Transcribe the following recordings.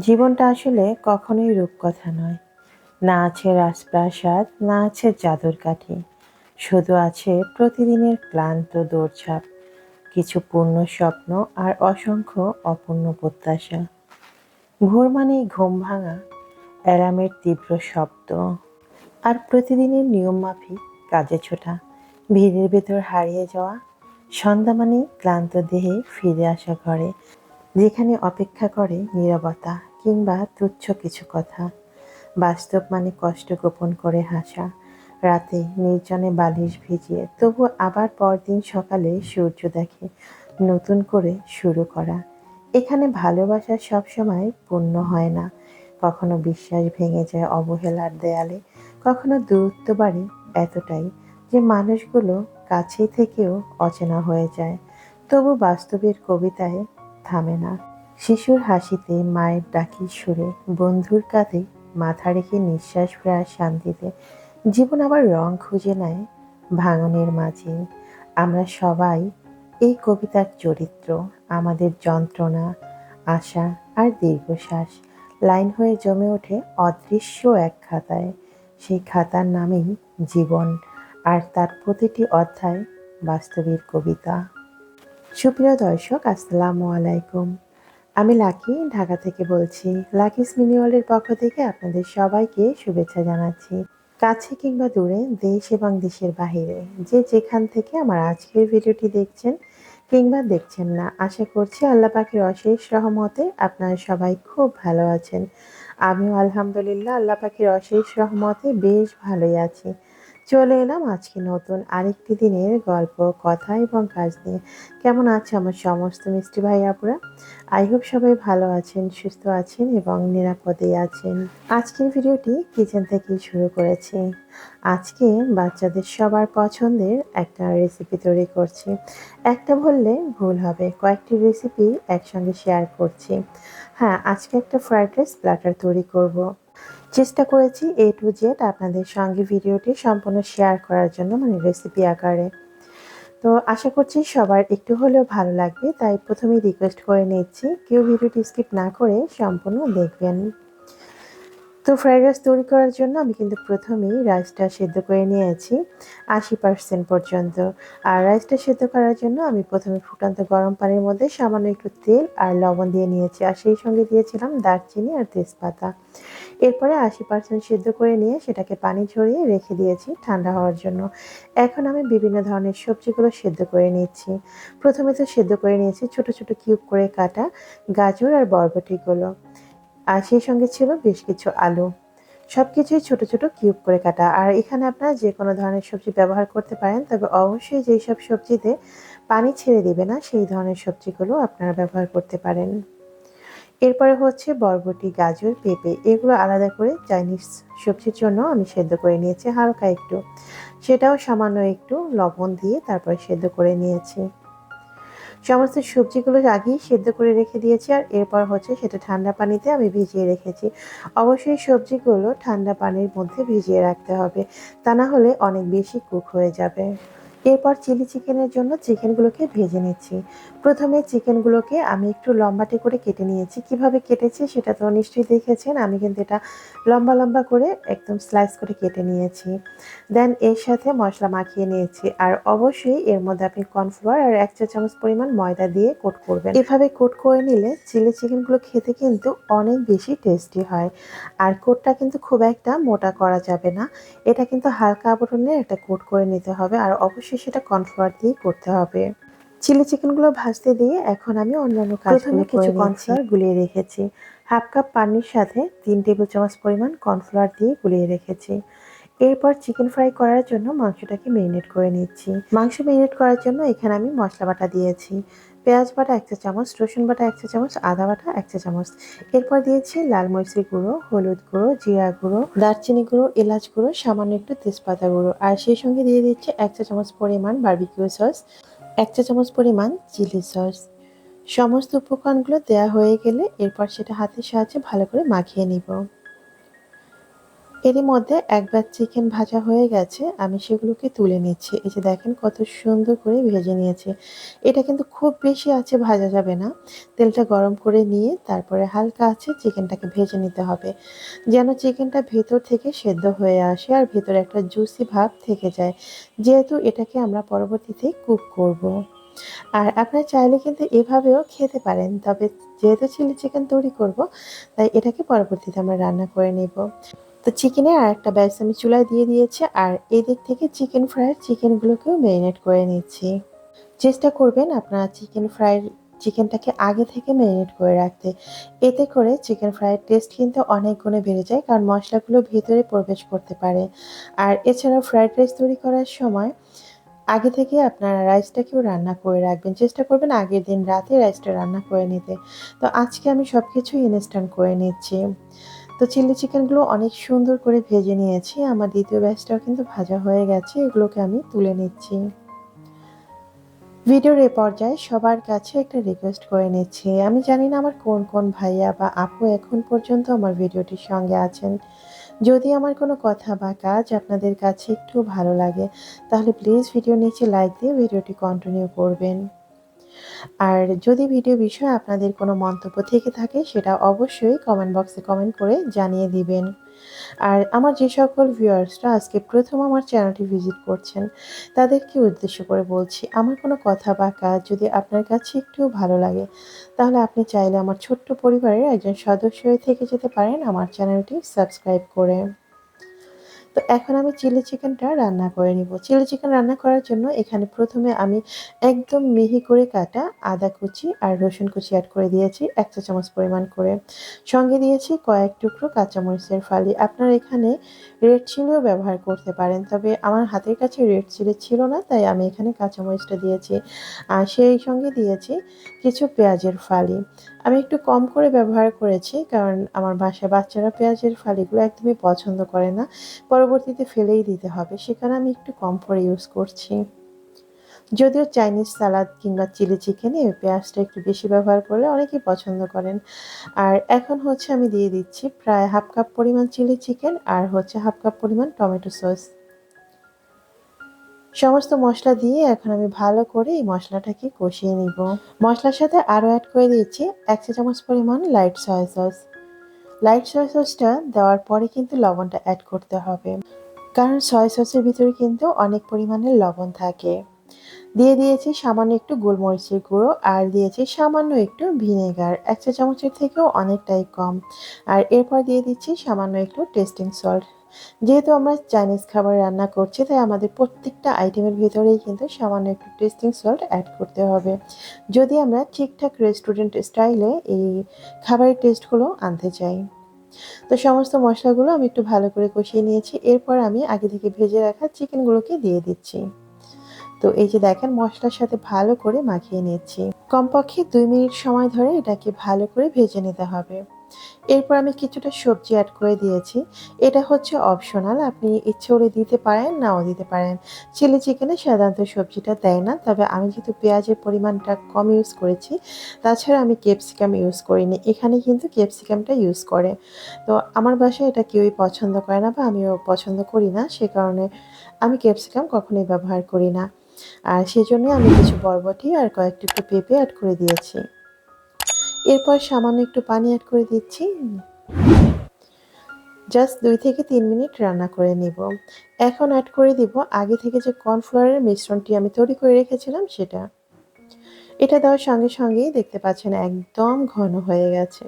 জীবনটা আসলে কখনোই রূপকথা নয়। না আছে রাজপ্রাসাদ, না আছে জাদুর কাঠি। শুধু আছে প্রতিদিনের ক্লান্ত দৌড়ঝাঁপ, কিছু পূর্ণ স্বপ্ন আর অসংখ্য অপূর্ণ প্রত্যাশা। ভোর মানেই ঘুম ভাঙা, অ্যালার্মের তীব্র শব্দ আর প্রতিদিনের নিয়ম মাফিক কাজে ছোটা। ভিড়ের ভেতর হারিয়ে যাওয়া, সন্ধ্যা মানেই ক্লান্ত দেহে ফিরে আসা ঘরে, যেখানে অপেক্ষা করে নীরবতা। কিংবা তুচ্ছ কিছু কথা। বাস্তব মানে কষ্ট গোপন করে হাসা। রাতে নির্জনে বালিশ ভিজিয়ে তবু আবার পরদিন সকালে সূর্য দেখে নতুন করে শুরু করা। এখানে ভালোবাসা সবসময় পূর্ণ হয় না। কখনো বিশ্বাস ভেঙে যায় অবহেলার দেয়ালে, কখনো দূরত্ব বাড়ে এতটাই যে মানুষগুলো কাছে থেকেও অচেনা হয়ে যায়। তবু বাস্তবের কবিতায় থামে না। শিশুর হাসিতে মায়ের ডাকির সুরে বন্ধুর কাঁধে মাথা রেখে নিঃশ্বাস ফেরার শান্তিতে জীবন আবার রং খুঁজে নেয় ভাঙনের মাঝে। আমরা সবাই এই কবিতার চরিত্র, আমাদের যন্ত্রণা, আশা আর দীর্ঘশ্বাস লাইন হয়ে জমে ওঠে অদৃশ্য এক খাতায়। সেই খাতার নামেই জীবন আর তার প্রতিটি অধ্যায় বাস্তবের কবিতা। সুপ্রিয় দর্শক, আসসালামু আলাইকুম। আমি লাকি, ঢাকা থেকে বলছি। লাকিস মিনি ওয়ার্ল্ডের পক্ষ থেকে আপনাদের সবাইকে শুভেচ্ছা জানাচ্ছি। কাছে কিংবা দূরে, দেশ এবং দেশের বাহিরে, যে যেখান থেকে আমার আজকের ভিডিওটি দেখছেন কিংবা দেখছেন না, আশা করছি আল্লাহ পাখির অশেষ রহমতে আপনারা সবাই খুব ভালো আছেন। আমিও আলহামদুলিল্লাহ আল্লাহ পাখির অশেষ রহমতে বেশ ভালোই আছি। চলে এলাম আজকে নতুন আরেকটি দিনের গল্প, কথা এবং কাজ নিয়ে। কেমন আছে আমার সমস্ত মিষ্টি ভাই আপুরা? আই হোপ সবাই ভালো আছেন, সুস্থ আছেন এবং নিরাপদে আছেন। আজকের ভিডিওটি কিচেন থেকেই শুরু করেছি। আজকে বাচ্চাদের সবার পছন্দের একটা রেসিপি তৈরি করছি। একটা বললে ভুল হবে, কয়েকটি রেসিপি একসঙ্গে শেয়ার করছি। হ্যাঁ আজকে একটা ফ্রাইড রাইস প্ল্যাটার তৈরি করব। চেষ্টা করেছি এ টু জেড আপনাদের সঙ্গে ভিডিওটি সম্পূর্ণ শেয়ার করার জন্য মানে রেসিপি আকারে। তো আশা করছি সবার একটু হলেও ভালো লাগবে, তাই প্রথমেই রিকোয়েস্ট করে নিচ্ছি, কেউ ভিডিওটি স্কিপ না করে সম্পূর্ণ দেখবেন। তো ফ্রাইড রাইস তৈরি করার জন্য আমি কিন্তু প্রথমেই রাইসটা সেদ্ধ করে নিয়েছি, আশি পার্সেন্ট পর্যন্ত। আর রাইসটা সেদ্ধ করার জন্য আমি প্রথমে ফুটান্ত গরম পানির মধ্যে সামান্য একটু তেল আর লবণ দিয়ে নিয়েছি, আর সেই সঙ্গে দিয়েছিলাম দারচিনি আর তেজপাতা। এরপরে আশি পার্সেন্ট সেদ্ধ করে নিয়ে সেটাকে পানি ঝরিয়ে রেখে দিয়েছি ঠান্ডা হওয়ার জন্য। এখন আমি বিভিন্ন ধরনের সবজিগুলো সেদ্ধ করে নিচ্ছি। প্রথমে তো সেদ্ধ করে নিয়েছি ছোট ছোট কিউব করে কাটা গাজর আর বরবটিগুলো। আর সেই সঙ্গে ছিল বেশ কিছু আলু। সব কিছুই ছোটো ছোটো কিউব করে কাটা। আর এখানে আপনারা যে কোনো ধরনের সবজি ব্যবহার করতে পারেন, তবে অবশ্যই যেই সব সবজিতে পানি ছেড়ে দিবে না, সেই ধরনের সবজিগুলো আপনারা ব্যবহার করতে পারেন। এরপরে হচ্ছে বরবটি, গাজর, পেঁপে, এগুলো আলাদা করে চাইনিজ সবজির জন্য আমি সেদ্ধ করে নিয়েছি হালকা একটু। সেটাও সামান্য একটু লবণ দিয়ে তারপরে সেদ্ধ করে নিয়েছি। সমস্ত সবজিগুলো আগেই সেদ্ধ করে রেখে দিয়েছি আর এরপর হচ্ছে সেটা ঠান্ডা পানিতে আমি ভিজিয়ে রেখেছি। অবশ্যই সবজিগুলো ঠান্ডা পানির মধ্যে ভিজিয়ে রাখতে হবে, তা না হলে অনেক বেশি কুক হয়ে যাবে। এরপর চিলি চিকেনের জন্য চিকেনগুলোকে ভেজে নিচ্ছি। প্রথমে চিকেনগুলোকে আমি একটু লম্বাটে করে কেটে নিয়েছি। কীভাবে কেটেছি সেটা তো নিশ্চয়ই দেখেছেন। আমি কিন্তু এটা লম্বা লম্বা করে একদম স্লাইস করে কেটে নিয়েছি। দেন এর সাথে মশলা মাখিয়ে নিয়েছি। আর অবশ্যই এর মধ্যে আপনি কর্নফ্লাওয়ার আর এক চা চামচ পরিমাণ ময়দা দিয়ে কোট করবেন। এভাবে কোট করে নিলে চিলি চিকেনগুলো খেতে কিন্তু অনেক বেশি টেস্টি হয়। আর কোটটা কিন্তু খুব একটা মোটা করা যাবে না। এটা কিন্তু হালকা আবরণের একটা কোট করে নিতে হবে। আর অবশ্যই সেটা কর্নফ্লাওয়ার দিয়ে করতে হবে। চিলি চিকেনগুলো ভাজতে দিয়ে এখন আমি অন্যান্য কাজগুলো কিছু কর্নফ্লাওয়ার গুলিয়ে রেখেছি। হাফ কাপ পানির সাথে তিন টেবিল চামচ পরিমাণ কর্নফ্লাওয়ার দিয়ে গুলিয়ে রেখেছি। এরপর চিকেন ফ্রাই করার জন্য মাংসটাকে মেরিনেট করে নিচ্ছি। মাংস মেরিনেট করার জন্য এখানে আমি মশলা বাটা দিয়েছি। পেঁয়াজ বাটা এক চা চামচ, রসুন বাটা এক চা চামচ, আদা বাটা এক চা চামচ। এরপর দিয়েছি লাল মরিচের গুঁড়ো, হলুদ গুঁড়ো, জিরা গুঁড়ো, দারচিনি গুঁড়ো, এলাচ গুঁড়ো, সামান্য একটু তেজপাতা গুঁড়ো। আর সেই সঙ্গে দিয়ে দিচ্ছি এক চা চামচ পরিমাণ বার্বিকিউ সস এক চা চামচ পরিমাণ চিলি সস সমস্ত উপকরণগুলো দেওয়া হয়ে গেলে এরপর সেটা হাতের সাহায্যে ভালো করে মাখিয়ে নিব। এরই মধ্যে একবার চিকেন ভাজা হয়ে গেছে, আমি সেগুলোকে তুলে নিচ্ছি। এই যে দেখেন কত সুন্দর করে ভেজে নিয়েছে। এটা কিন্তু খুব বেশি আছে, ভাজা যাবে না। তেলটা গরম করে নিয়ে তারপরে হালকা আছে, চিকেনটাকে ভেজে নিতে হবে। যেন চিকেনটা ভেতর থেকে সেদ্ধ হয়ে আসে আর ভেতরে একটা জুসি ভাব থেকে যায়। যেহেতু এটাকে আমরা পরবর্তীতে কুক করব। আর আপনারা চাইলে কিন্তু এভাবেও খেতে পারেন, তবে যেহেতু চিলি চিকেন তৈরি করব, তাই এটাকে পরবর্তীতে আমরা রান্না করে নেব। তো চিকেনের আর একটা ব্যাস আমি চুলায় দিয়ে দিয়েছি আর এদিক থেকে চিকেন ফ্রাইয়ের চিকেনগুলোকেও ম্যারিনেট করে নিচ্ছি। চেষ্টা করবেন আপনারা চিকেন ফ্রাইয়ের চিকেনটাকে আগে থেকে ম্যারিনেট করে রাখতে। এতে করে চিকেন ফ্রাইয়ের টেস্ট কিন্তু অনেক গুণে বেড়ে যায় কারণ মশলাগুলো ভেতরে প্রবেশ করতে পারে। আর এছাড়াও ফ্রাইড রাইস তৈরি করার সময় আগে থেকে আপনারা রাইসটাকেও রান্না করে রাখবেন। চেষ্টা করবেন আগের দিন রাতে রাইসটা রান্না করে নিতে। তো আজকে আমি সব কিছু ইনস্ট্যান্ট করে নিচ্ছি। তো চিলি চিকেনগুলো অনেক সুন্দর করে ভেজে নিয়েছি। আমার দ্বিতীয় ব্যাচটাও কিন্তু ভাজা হয়ে গেছে, এগুলোকে আমি তুলে নিচ্ছি। ভিডিওর এ পর্যায়ে সবার কাছে একটা রিকোয়েস্ট করে নিচ্ছি। আমি জানি না আমার কোন কোন ভাইয়া বা আপু এখন পর্যন্ত আমার ভিডিওটির সঙ্গে আছেন। যদি আমার কোনো কথা বা কাজ আপনাদের কাছে একটু ভালো লাগে, তাহলে প্লিজ ভিডিও নিচে লাইক দিয়ে ভিডিওটি কন্টিনিউ করবেন। আর যদি ভিডিও বিষয়ে আপনাদের কোনো মন্তব্য থেকে থাকে, সেটা অবশ্যই কমেন্ট বক্সে কমেন্ট করে জানিয়ে দিবেন। আর আমার যে সকল ভিউয়ার্সরা আজকে প্রথম আমার চ্যানেলটি ভিজিট করছেন, তাদেরকে উদ্দেশ্য করে বলছি, আমার কোনো কথা বা কাজ যদি আপনার কাছে একটু ভালো লাগে, তাহলে আপনি চাইলে আমার ছোট্ট পরিবারের একজন সদস্য হয়ে থেকে যেতে পারেন আমার চ্যানেলটি সাবস্ক্রাইব করে। তো এখন আমি চিলি চিকেনটা রান্না করে নিব। চিলি চিকেন রান্না করার জন্য এখানে প্রথমে আমি একদম মিহি করে কাটা আদা কুচি আর রসুন কুচি অ্যাড করে দিয়েছি, এক চা চামচ পরিমাণ করে। সঙ্গে দিয়েছি কয়েক টুকরো কাঁচামরিচের ফালি। আপনারা এখানে রেড চিলিও ব্যবহার করতে পারেন, তবে আমার হাতের কাছে রেড চিলি ছিল না, তাই আমি এখানে কাঁচামরিচটা দিয়েছি। আর সেই সঙ্গে দিয়েছি কিছু পেঁয়াজের ফালি। আমি একটু কম করে ব্যবহার করেছি, কারণ আমার বাসায় বাচ্চারা পেঁয়াজের ফালিগুলো একদমই পছন্দ করে না। পরবর্তীতে ফেলেই দিতে হবে সেখানে আমি একটু কম করে ইউজ করছি। যদিও চাইনিজ সালাদ কিংবা চিলি চিকেনে পেঁয়াজটা একটু বেশি ব্যবহার করলে অনেকেই পছন্দ করেন। আর এখন হচ্ছে আমি দিয়ে দিচ্ছি প্রায় হাফ কাপ পরিমাণ চিলি চিকেন আর হচ্ছে হাফ কাপ পরিমাণ টমেটো সস সমস্ত মশলা দিয়ে এখন আমি ভালো করে এই মশলাটাকে কষিয়ে নিব। মশলার সাথে আরও অ্যাড করে দিয়েছি এক চা চামচ পরিমাণ light soya sauce light soya সসটা দেওয়ার পরে কিন্তু লবণটা অ্যাড করতে হবে। কারণ সয়া সসের ভিতরে কিন্তু অনেক পরিমাণে লবণ থাকে। দিয়ে দিয়েছি সামান্য একটু গোলমরিচের গুঁড়ো আর দিয়েছি সামান্য একটু ভিনেগার। এক চা চামচের থেকেও অনেকটাই কম। আর এরপর দিয়ে দিচ্ছি সামান্য একটু টেস্টিং সল্ট যেহেতু আমরা চাইনিজ খাবার রান্না করছি, তাই আমাদের প্রত্যেকটা আইটেমের ভিতরেই কিন্তু সামান্য একটু টেস্টিং সল্ট অ্যাড করতে হবে। যদি আমরা ঠিকঠাক রেস্টুরেন্ট স্টাইলে এই খাবারের টেস্টগুলো আনতে চাই। তো সমস্ত মশলাগুলো আমি একটু ভালো করে কষিয়ে নিয়েছি। এরপর আমি আগে থেকে ভেজে রাখা চিকেনগুলোকে দিয়ে দিচ্ছি। তো এই যে দেখেন, মশলার সাথে ভালো করে মাখিয়ে নিচ্ছি। কমপক্ষে দুই মিনিট সময় ধরে এটাকে ভালো করে ভেজে নিতে হবে। এরপর আমি কিছুটা সবজি অ্যাড করে দিয়েছি। এটা হচ্ছে অপশনাল আপনি ইচ্ছে করে দিতে পারেন, নাও দিতে পারেন। চিলি চিকেনে সাধারণত সবজিটা দেয় না, তবে আমি যেহেতু পেঁয়াজের পরিমাণটা কম ইউজ করেছি, তাছাড়া আমি ক্যাপসিকাম ইউজ করিনি। এখানে কিন্তু ক্যাপসিকামটা ইউজ করে। তো আমার বাসায় এটা কেউই পছন্দ করে না বা আমিও পছন্দ করি না, সে কারণে আমি ক্যাপসিকাম কখনোই ব্যবহার করি না। আর সেজন্য আমি কিছু বরবটি আর কয়েকটি পেঁপে অ্যাড করে দিয়েছি। এরপর সামান্য একটু পানি অ্যাড করে দিচ্ছি। জাস্ট দুই থেকে তিন মিনিট রান্না করে নিব। এখন অ্যাড করে দিব আগে থেকে যে কর্নফ্লাওয়ারের মিশ্রণটি আমি তৈরি করে রেখেছিলাম সেটা। এটা দেওয়ার সঙ্গে সঙ্গেই দেখতে পাচ্ছেন একদম ঘন হয়ে গেছে।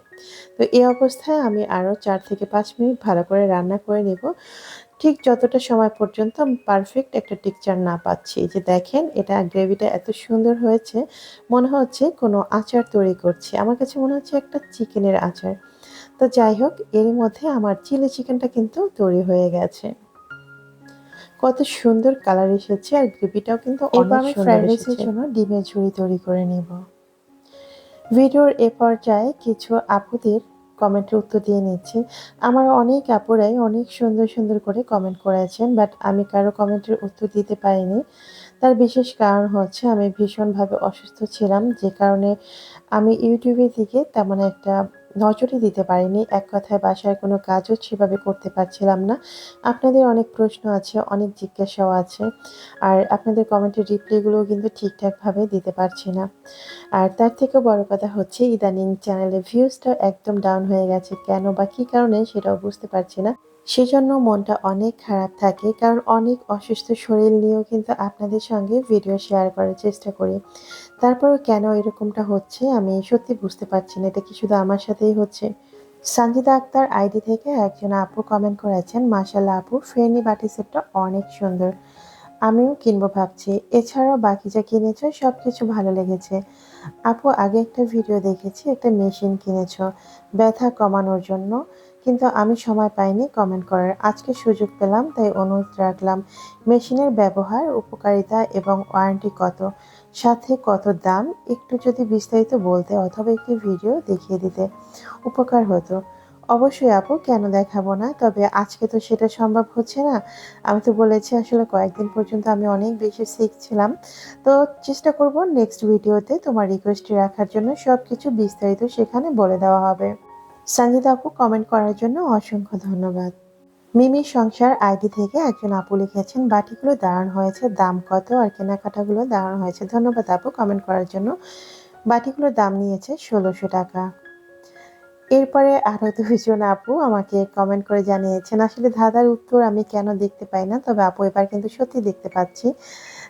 তো এই অবস্থায় আমি আরও চার থেকে পাঁচ মিনিট ভালো করে রান্না করে নেব। ঠিক যতটা সময় পর্যন্ত আমি পারফেক্ট একটা টেক্সচার না পাচ্ছি। যে দেখেন এটা গ্রেভিটা এত সুন্দর হয়েছে মনে হচ্ছে কোনো আচার তৈরি করছি। আমার কাছে মনে হচ্ছে একটা চিকেনের আচার। তো যাই হোক এর মধ্যে আমার চিলি চিকেনটা কিন্তু তৈরি হয়ে গেছে। কত সুন্দর কালার এসেছে আর গ্রেভিটাও কিন্তু এবার আমি ফ্রাইড রাইসের জন্য ডিমের ঝুড়ি তৈরি করে নিব। ভিডিওর এ পর্যায়ে কিছু আপুদের কমেন্টের উত্তর দিয়ে নিচ্ছি। আমার অনেক আপুরাই অনেক সুন্দর সুন্দর করে কমেন্ট করেছেন, বাট আমি কারও কমেন্টের উত্তর দিতে পারিনি। তার বিশেষ কারণ হচ্ছে আমি ভীষণভাবে অসুস্থ ছিলাম, যে কারণে আমি ইউটিউবের দিকে তেমন একটা নজরই দিতে পারিনি। এক কথায় বাসায় কোনো কাজও সেভাবে করতে পারছিলাম না। আপনাদের অনেক প্রশ্ন আছে, অনেক জিজ্ঞাসাও আছে। আর আপনাদের কমেন্টের রিপ্লাইগুলোও কিন্তু ঠিকঠাকভাবে দিতে পারছি না। আর তার থেকেও বড় কথা হচ্ছে, ইদানিং চ্যানেলের ভিউজটা একদম ডাউন হয়ে গেছে। কেন বা কী কারণে সেটাও বুঝতে পারছি না। সেজন্য মনটা অনেক খারাপ থাকে, কারণ অনেক অসুস্থ শরীর নিয়েও কিন্তু আপনাদের সঙ্গে ভিডিও শেয়ার করার চেষ্টা করি। তারপরেও কেন এরকমটা হচ্ছে আমি সত্যি বুঝতে পারছি না, এটা কি শুধু আমার সাথেই হচ্ছে? সঞ্জিদা আক্তার আইডি থেকে একজন আপু কমেন্ট করেছেন মাসাল্লাহ আপু ফেরনি বাটি সেটটা অনেক সুন্দর। আমিও কিনবো ভাবছি, এছাড়াও বাকি যা কিনেছ সব কিছু ভালো লেগেছে। আপু, আগে একটা ভিডিও দেখেছি, একটা মেশিন কিনেছো, ব্যথা কমানোর জন্য। কিন্তু আমি সময় পাইনি কমেন্ট করার। আজকে সুযোগ পেলাম, তাই অনুরোধ রাখলাম। মেশিনের ব্যবহার, উপকারিতা এবং ওয়ারেন্টি কত? সাথে কত দাম? একটু যদি বিস্তারিত বলতে অথবা একটি ভিডিও দেখিয়ে দিতে উপকার হতো। অবশ্যই আপু, কেন দেখাবো না? তবে আজকে তো সেটা সম্ভব হচ্ছে না। আমি তো বলেছি আসলে কয়েকদিন পর্যন্ত আমি অনেক বেশি শিখছিলাম তো চেষ্টা করব নেক্সট ভিডিওতে তোমার রিকোয়েস্টটি রাখার জন্য সব কিছু বিস্তারিত সেখানে বলে দেওয়া হবে। সঞ্জিতা আপু কমেন্ট করার জন্য অসংখ্য ধন্যবাদ। মিমি সংসার আইডি থেকে একজন আপু লিখেছেন, বাটিগুলো দারুণ হয়েছে, দাম কত আর কেনাকাটাগুলো দারুণ হয়েছে। ধন্যবাদ আপু কমেন্ট করার জন্য। বাটিগুলোর দাম নিয়েছে ষোলোশো টাকা। এরপরে আরও দুজন আপু আমাকে কমেন্ট করে জানিয়েছেন, আসলে ধাঁধার উত্তর আমি কেন দেখতে পাই না, তবে আপু এবার কিন্তু সত্যি দেখতে পাচ্ছি।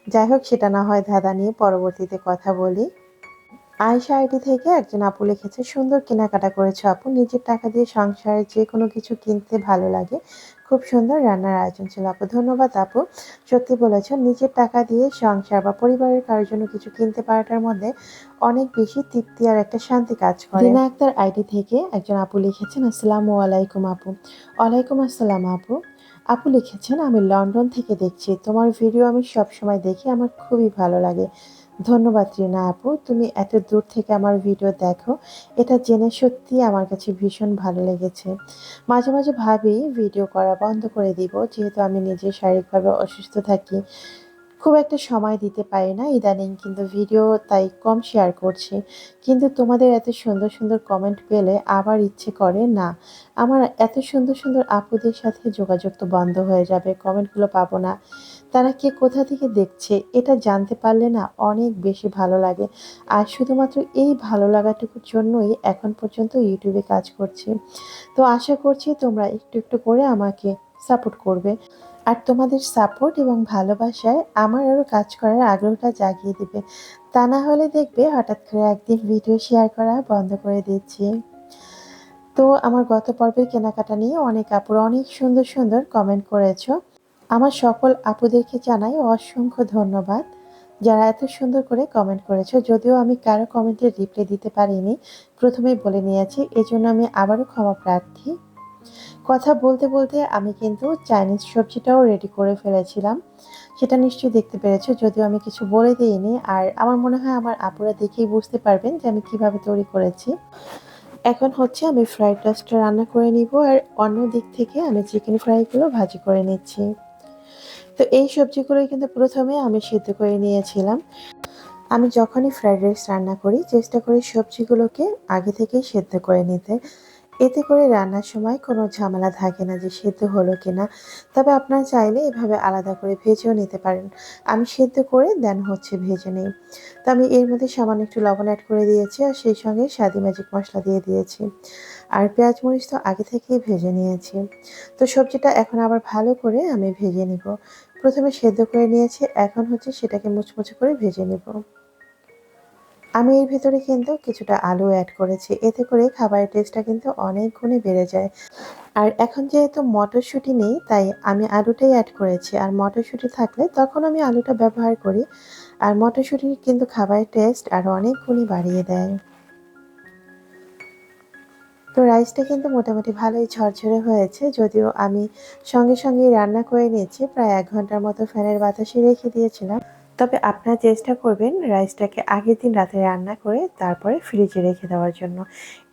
যাই হোক, সেটা না হয় ধাঁধা নিয়ে পরবর্তীতে কথা বলি। আয়সা আইডি থেকে একজন আপু লিখেছে, সুন্দর কেনাকাটা করেছ আপু। নিজের টাকা দিয়ে সংসারে যে কোনো কিছু কিনতে ভালো লাগে। খুব সুন্দর রান্নার আয়োজন ছিল আপু। ধন্যবাদ আপু। সত্যি বলেছ, নিজের টাকা দিয়ে সংসার বা পরিবারের কারোর জন্য কিছু কিনতে পারাটার মধ্যে অনেক বেশি তৃপ্তি আর একটা শান্তি কাজ করে। রিনা আক্তার আইডি থেকে একজন আপু লিখেছেন, আসসালামু আলাইকুম আপু। ওয়ালাইকুম আসসালাম আপু। আপু লিখেছেন, আমি লন্ডন থেকে দেখছি। তোমার ভিডিও আমি সব সময় দেখি, আমার খুবই ভালো লাগে। ধন্যবাদ রিনা আপু, তুমি এত দূর থেকে আমার ভিডিও দেখো। এটা জেনে সত্যি আমার কাছে ভীষণ ভালো লেগেছে। মাঝে মাঝে ভাবি ভিডিও করা বন্ধ করে দিব, যেহেতু আমি নিজে শারীরিকভাবে অসুস্থ থাকি। খুব একটা সময় দিতে পারি না ইদানিং, কিন্তু ভিডিও তাই কম শেয়ার করছি। কিন্তু তোমাদের এত সুন্দর সুন্দর কমেন্ট পেলে আবার ইচ্ছে করে, না, আমার এত সুন্দর সুন্দর আপুদের সাথে যোগাযোগ তো বন্ধ হয়ে যাবে কমেন্টগুলো পাবো না। তারা কে কোথা থেকে দেখছে এটা জানতে পারলে না অনেক বেশি ভালো লাগে। আর শুধুমাত্র এই ভালো লাগাটুকুর জন্যই এখন পর্যন্ত ইউটিউবে কাজ করছি। তো আশা করছি তোমরা একটু একটু করে আমাকে সাপোর্ট করবে। আর তোমাদের সাপোর্ট এবং ভালোবাসায় আমার আরও কাজ করার আগ্রহটা জাগিয়ে দিবে। তা না হলে দেখবে হঠাৎ করে একদিন ভিডিও শেয়ার করা বন্ধ করে দিচ্ছি। তো আমার গত পর্বের কেনাকাটা নিয়ে অনেক আপুর অনেক সুন্দর সুন্দর কমেন্ট করেছ। আমার সকল আপুদেরকে জানাই অসংখ্য ধন্যবাদ। যারা এত সুন্দর করে কমেন্ট করেছ, যদিও আমি কারও কমেন্টের রিপ্লাই দিতে পারিনি, প্রথমেই বলে নিয়েছি, এজন্য আমি আবারও ক্ষমা প্রার্থী। কথা বলতে বলতে আমি কিন্তু চাইনিজ সবজিটাও রেডি করে ফেলেছিলাম। সেটা নিশ্চয়ই দেখতে পেরেছ, যদিও আমি কিছু বলে দিইনি, আর আমার মনে হয় আমার আপুরা দেখেই বুঝতে পারবেন যে আমি কীভাবে তৈরি করেছি। এখন হচ্ছে আমি ফ্রাইড রাইসটা রান্না করে নিব, আর অন্য দিক থেকে আমি চিকেন ফ্রাইগুলো ভাজি করে নিচ্ছি। তো এই সবজিগুলোই কিন্তু প্রথমে আমি সিদ্ধ করে নিয়েছিলাম। আমি যখনই ফ্রাইড রাইস রান্না করি, চেষ্টা করি সবজিগুলোকে আগে থেকেই সেদ্ধ করে নিতে। এতে করে রান্নার সময় কোনো ঝামেলা থাকে না যে সেদ্ধ হলো কিনা। তবে আপনারা চাইলে এভাবে আলাদা করে ভেজেও নিতে পারেন। আমি সেদ্ধ করে দেন হচ্ছে ভেজে নিই। তো আমি এর মধ্যে সামান্য একটু লবণ অ্যাড করে দিয়েছি আর সেই সঙ্গে স্বাদি ম্যাজিক মশলা দিয়ে দিয়েছি। আর পেঁয়াজ মরিচ তো আগে থেকেই ভেজে নিয়েছি। তো সবজিটা এখন আবার ভালো করে আমি ভেজে নিব। প্রথমে সেদ্ধ করে নিয়েছি, এখন হচ্ছে সেটাকে মুচমুচে করে ভেজে নেব। আমি এর ভেতরে কিন্তু কিছুটা আলু অ্যাড করেছি। এতে করে খাবারের টেস্টটা কিন্তু অনেক গুণে বেড়ে যায়। আর এখন যেহেতু মটরশুঁটি নেই, তাই আমি আলুটাই অ্যাড করেছি। আর মটরশুঁটি থাকলে তখন আমি আলুটা ব্যবহার করি। আর মটরশুঁটি কিন্তু খাবারের টেস্ট আর অনেক গুণই বাড়িয়ে দেয়। তো রাইসটা কিন্তু মোটামুটি ভালোই ঝরঝরে হয়েছে। যদিও আমি সঙ্গে সঙ্গেই রান্না করে নিয়েছি। প্রায় এক ঘণ্টার মতো ফ্যানের বাতাসে রেখে দিয়েছিলাম। তবে আপনারা চেষ্টা করবেন রাইসটাকে আগের দিন রাতে রান্না করে তারপরে ফ্রিজে রেখে দেওয়ার জন্য।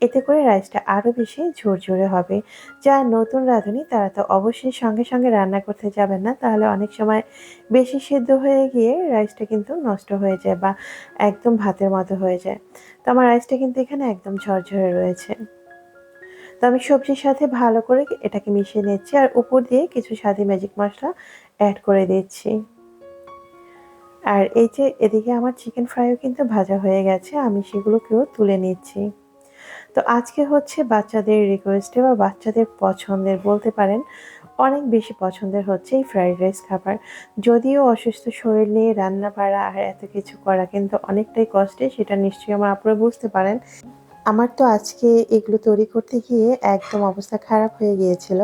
এতে করে রাইসটা আরও বেশি ঝরঝরে হবে। যা নতুন রাঁধুনি, তারা তো অবশ্যই সঙ্গে সঙ্গে রান্না করতে যাবেন না, তাহলে অনেক সময় বেশি সেদ্ধ হয়ে গিয়ে রাইসটা কিন্তু নষ্ট হয়ে যায় বা একদম ভাতের মতো হয়ে যায়। তো আমার রাইসটা কিন্তু এখানে একদম ঝরঝরে রয়েছে। তো আমি সবজির সাথে ভালো করে এটাকে মিশিয়ে নিচ্ছি আর উপর দিয়ে কিছু স্বাদী ম্যাজিক মশলা অ্যাড করে দিচ্ছি। আর এই যে এদিকে আমার চিকেন ফ্রাইও কিন্তু ভাজা হয়ে গেছে, আমি সেগুলোকেও তুলে নিচ্ছি। তো আজকে হচ্ছে বাচ্চাদের রিকোয়েস্টে বা বাচ্চাদের পছন্দের বলতে পারেন, অনেক বেশি পছন্দের হচ্ছে এই ফ্রাইড রাইস খাবার। যদিও অসুস্থ শরীর নিয়ে রান্না পারা আর এত কিছু করা কিন্তু অনেকটাই কষ্টে, সেটা নিশ্চয়ই আমার আপনারা বুঝতে পারেন। আমার তো আজকে এগুলো তৈরি করতে গিয়ে একদম অবস্থা খারাপ হয়ে গিয়েছিল।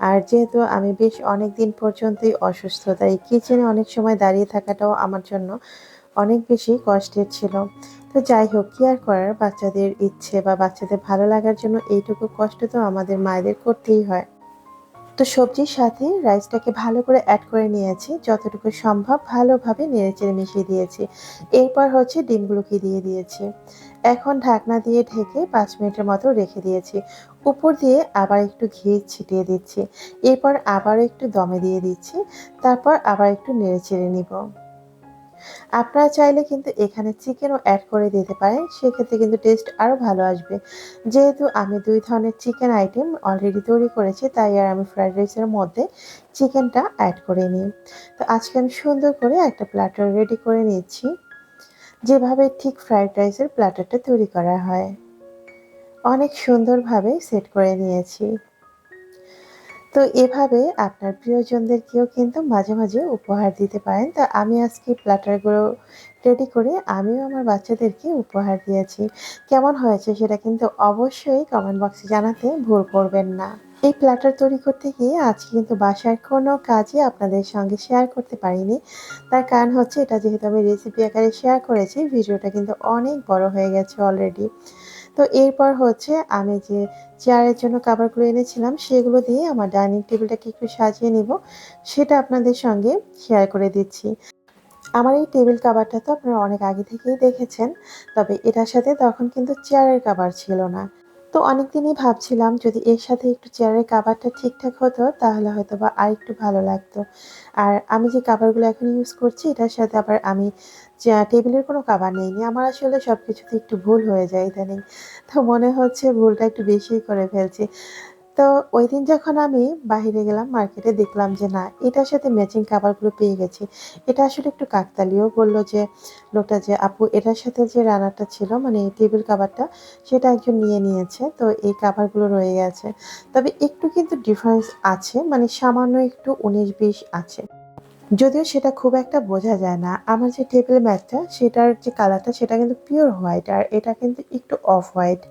আর যেহেতু আমি বেশ অনেক দিন পর্যন্তই অসুস্থ, তাই কিচেনে অনেক সময় দাঁড়িয়ে থাকাটাও আমার জন্য অনেক বেশি কষ্টের ছিল। তো যাই হোক, কী আর করার? বাচ্চাদের ইচ্ছে বা বাচ্চাদের ভালো লাগার জন্য এইটুকু কষ্ট তো আমাদের মায়েদের করতেই হয়। তো সবজির সাথে রাইসটাকে ভালো করে অ্যাড করে নিয়েছি। যতটুকু সম্ভব ভালোভাবে নেড়েচেড়ে মিশিয়ে দিয়েছি। এরপর হচ্ছে ডিমগুলোকে দিয়ে দিয়েছি। এখন ঢাকনা দিয়ে ঢেকে পাঁচ মিনিটের মতো রেখে দিয়েছি। উপর দিয়ে আবার একটু ঘি ছিটিয়ে দিচ্ছি। এরপর আবার একটু দমে দিয়ে দিচ্ছি। তারপর আবার একটু নেড়েচেড়ে নিব। আপনারা চাইলে কিন্তু এখানে চিকেনও অ্যাড করে দিতে পারেন, সেক্ষেত্রে কিন্তু টেস্ট আরও ভালো আসবে। যেহেতু আমি দুই ধরনের চিকেন আইটেম অলরেডি তৈরি করেছি, তাই আর আমি ফ্রাইড রাইসের মধ্যে চিকেনটা অ্যাড করে নিই। তো আজকে আমি সুন্দর করে একটা প্ল্যাটার রেডি করে নিচ্ছি, যেভাবে ঠিক ফ্রাইড রাইসের প্ল্যাটারটা তৈরি করা হয়। অনেক সুন্দরভাবে সেট করে নিয়েছি। তো এভাবে আপনার প্রিয়জনদেরকেও কিন্তু মাঝে মাঝে উপহার দিতে পারেন। তো আমি আজকে প্ল্যাটারগুলো রেডি করে আমিও আমার বাচ্চাদেরকে উপহার দিয়েছি। কেমন হয়েছে সেটা কিন্তু অবশ্যই কমেন্ট বক্সে জানাতে ভুল করবেন না। এই প্ল্যাটার তৈরি করতে গিয়ে আজকে কিন্তু বাসার কোনো কাজই আপনাদের সঙ্গে শেয়ার করতে পারিনি। তার কারণ হচ্ছে এটা যেহেতু আমি রেসিপি আকারে শেয়ার করেছি, ভিডিওটা কিন্তু অনেক বড় হয়ে গেছে অলরেডি তো এরপর হচ্ছে আমি যে চেয়ারের জন্য কাভারগুলো এনেছিলাম, সেগুলো দিয়ে আমার ডাইনিং টেবিলটাকে একটু সাজিয়ে নিব। সেটা আপনাদের সঙ্গে শেয়ার করে দিচ্ছি। আমার এই টেবিল কাভারটা তো আপনারা অনেক আগে থেকেই দেখেছেন, তবে এটার সাথে তখন কিন্তু চেয়ারের কাভার ছিল না। তো অনেক দিনই ভাবছিলাম যদি এর সাথে একটু চেয়ারের কাভারটা ঠিকঠাক হতো, তাহলে হয়তো বা আর একটু ভালো লাগতো। আর আমি যে কাভারগুলো এখন ইউজ করছি, এটার সাথে আবার আমি টেবিলের কোনো কাভার নেইনি। আমার আসলে সব কিছুতে একটু ভুল হয়ে যায় ইদানিং। তো মনে হচ্ছে ভুলটা একটু বেশিই করে ফেলছি। তো ওই দিন যখন আমি বাহিরে গেলাম, মার্কেটে দেখলাম যে না, এটার সাথে ম্যাচিং কাভারগুলো পেয়ে গেছি। এটা আসলে একটু কাকতালিও বলল যে, লোকটা যে, আপু, এটার সাথে যে রানারটা ছিল মানে টেবিল কাভারটা সেটা একজন নিয়ে নিয়েছে, তো এই কাভারগুলো রয়ে গেছে। তবে একটু কিন্তু ডিফারেন্স আছে মানে সামান্য একটু উনিশ বিশ আছে। যদিও সেটা খুব একটা বোঝা যায় না, আমার যে টেবিল ম্যাটটা সেটার যে কালারটা সেটা কিন্তু পিওর হোয়াইট আর এটা কিন্তু একটু অফ হোয়াইট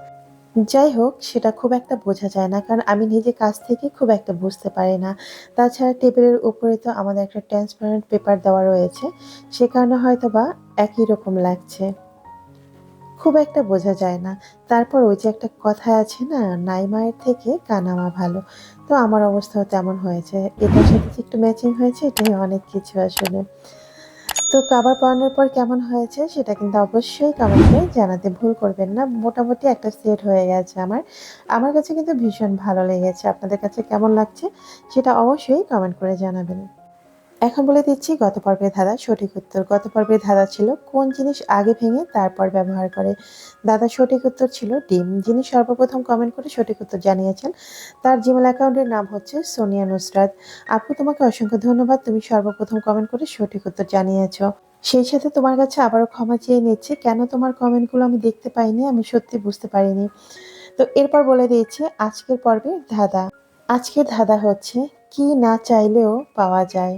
যাই হোক সেটা খুব একটা বোঝা যায় না, কারণ আমি নিজে কাছ থেকে খুব একটা বুঝতে পারি না। তাছাড়া টেবিলের উপরে তো আমাদের একটা ট্রান্সপারেন্ট পেপার দেওয়া রয়েছে, সে কারণে হয়তো বা একই রকম লাগছে। খুব একটা বোঝা যায় না। তারপর ওই যে একটা কথা আছে না নাইমায়ের থেকে কানামা ভালো। তো আমার অবস্থাও তেমন হয়েছে। এটার সাথে একটু ম্যাচিং হয়েছে, এটাই অনেক কিছু আসলে। তো কাবার পরানোর পর কেমন হয়েছে সেটা কিন্তু অবশ্যই কমেন্টে জানাতে ভুল করবেন না। মোটামুটি একটা সেট হয়ে গেছে আমার। আমার কাছে কিন্তু ভীষণ ভালো লেগেছে। আপনাদের কাছে কেমন লাগছে সেটা অবশ্যই কমেন্ট করে জানাবেন। এখন বলে দিচ্ছি গত পর্বের ধাঁধা সঠিক উত্তর। গত পর্বের ধাঁধা ছিল কোন জিনিস আগে ভেঙে তারপর ব্যবহার করে। দাদা সঠিক উত্তর ছিল ডিম। যিনি সর্বপ্রথম কমেন্ট করে সঠিক উত্তর জানিয়েছেন, তার জিমেল অ্যাকাউন্টের নাম হচ্ছে সোনিয়া নুসরাত। আপু, তোমাকে অসংখ্য ধন্যবাদ। তুমি সর্বপ্রথম কমেন্ট করে সঠিক উত্তর জানিয়েছ। সেই সাথে তোমার কাছে আবারও ক্ষমা চেয়ে নিচ্ছে, কেন তোমার কমেন্টগুলো আমি দেখতে পাইনি, আমি সত্যি বুঝতে পারিনি। তো এরপর বলে দিয়েছি আজকের পর্বে ধাঁধা। আজকের ধাঁধা হচ্ছে, কি না চাইলেও পাওয়া যায়।